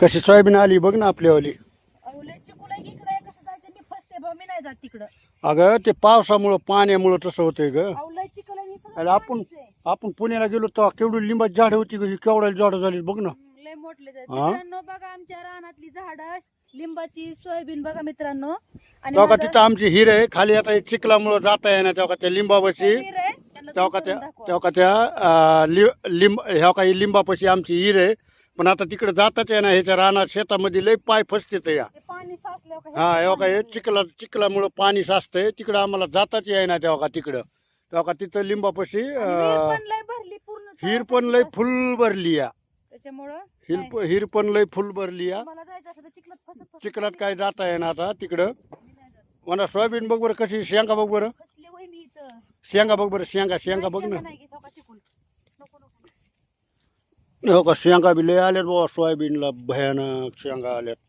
कशी सोयाबीन आली बघ ना आपल्यावाली अगं ते पावसामुळं पाण्यामुळं तसं होतंय ग अरे आपण. आपण पुण्याला गेलो तर केवढी लिंबाची झाडं होती ग, केवढ्या झाडं झाली बघ ना लय मोठले. हा? मित्रांनो बघा आमच्या रानातली झाडं लिंबाची सोयाबीन बघा मित्रांनो आणि तेव्हा का माझं तिथं आमची हिर आहे खाली आता हे चिखलामुळं जाता येणार तेव्हा का त्या लिंबापाशी विहीर आहे, त्यांना तेव्हा का त्या करून दाखवा. तेव्हा का त्या अं, लि- लिंब ह्या काही लिंबापाशी आमची हिर आहे पण आता तिकडे जाताच येणार ह्याच्या रानात शेतामध्ये लय पाय फसते या. ते पाणी साचल्यावर का हा हे का हे चिखला चिखलामुळं पाणी साचतंय. तिकडं आम्हाला जाताच येईना तेव्हा का तिकडं. तेव्हा का तिथं लिंबापाशी आणि अं, विहीर पण लय भरली पूर्ण हिर पण लय फुल भरली या. त्याच्यामुळं हिर. हिर पण लय फुल भरली या. मला जायचं असं तर चिखलात फसत फसत चिखलात काय जाता येणार आता तिकडं. मी नाही जात. मला सोयाबीन बघ बरं कशी शेंगा बघ बरं. फसले होय मी इथं. शेंगा बघ बरं शेंगा शेंगा बघ ना. नाही घेत, हो का हो का शेंगा बी लय आल्यात बाबा सोयाबीनला भयानक शेंगा आल्यात